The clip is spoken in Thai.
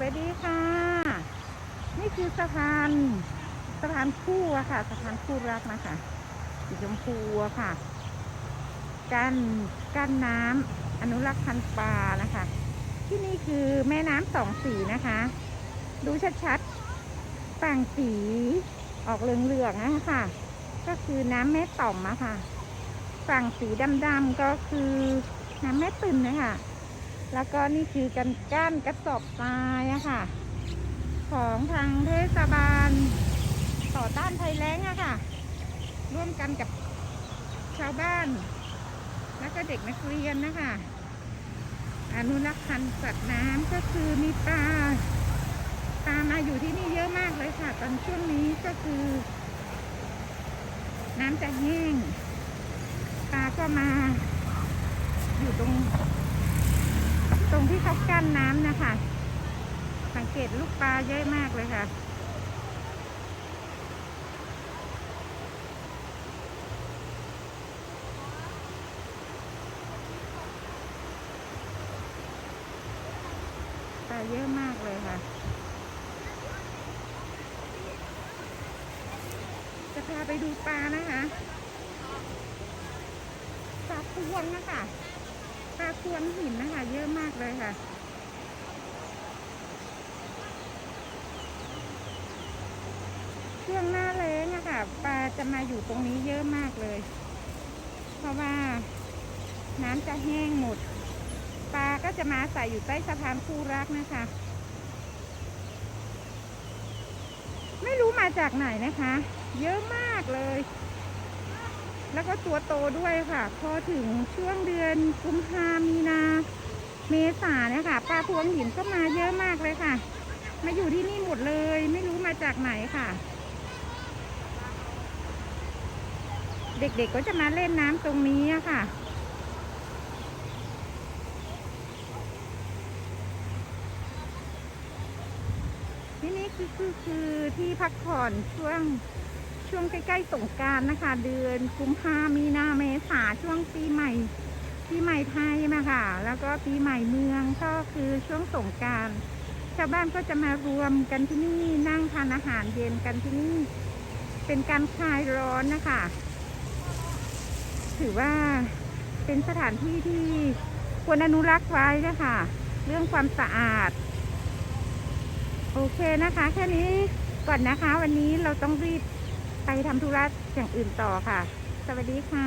วัสดีค่ะ นี่คือสะพานสะพานคู่อะค่ะ สะพานคู่รักนะคะสีชมพูอะค่ะกั้นกั้นน้ำอนุรักษ์พันธุ์ปลานะคะ ที่นี่คือแม่น้ำสองสีนะคะ ดูชัดๆต่างสีออกเหลืองๆนะคะก็คือน้ำแม่ต่อมอะค่ะ ฝั่งสีดำๆก็คือน้ำแม่ตื่นนะคะ แล้วก็นี่คือกันก้านกระสอบทรายอะค่ะ ของทางเทศบาล ต่อต้านภัยแล้งอะค่ะ ร่วมกันกับชาวบ้าน แล้วก็เด็กนักเรียนนะคะอนุรักษ์พันธุ์สัตว์น้ำก็คือมีปลาปลามาอยู่ที่นี่เยอะมากเลยค่ะ ตอนช่วงนี้ก็คือ น้ำจะแห้งปลาก็มา อยู่ตรง ตรงที่เขากั้นน้ำนะคะ สังเกตลูกปลาเยอะมากเลยค่ะ ปลาเยอะมากเลยค่ะ จะพาไปดูปลานะคะปลาพวงนะคะ ปลาพวงหินนะคะ เยอะมากเลยค่ะ ช่วงหน้าแล้งอะค่ะปลาจะมาอยู่ตรงนี้เยอะมากเลย เพราะว่าน้ำจะแห้งหมด ปลาก็จะมาใส่อยู่ใต้สะพานคู่รักนะคะ ไม่รู้มาจากไหนนะคะ เยอะมากเลย แล้วก็ตัวโตด้วยค่ะ พอถึงช่วงเดือนกุมภามีนา เมษาเนี่ยค่ะปลาพวงหินก็มาเยอะมากเลยค่ะ มาอยู่ที่นี่หมดเลย ไม่รู้มาจากไหนค่ะ เด็กๆก็จะมาเล่นน้ำตรงนี้ค่ะที่นี่คือคือคือที่พักผ่อนช่วง ช่วงใกล้ๆสงการนะคะ เดือนกุมภามีนาเมษาช่วงปีใหม่ปีใหม่ไทยนะคะแล้วก็ปีใหม่เมืองก็คือช่วงสงการชาวบ้านก็จะมารวมกันที่นี่นั่งทานอาหารเย็นกันที่นี่ เป็นการคลายร้อนนะคะ ถือว่าเป็นสถานที่ที่ควรอนุรักษ์ไว้นะคะเรื่องความสะอาด โอเคนะคะ แค่นี้ก่อนนะคะ วันนี้เราต้องรีบ ไปทำธุระอย่างอื่นต่อค่ะ สวัสดีค่ะ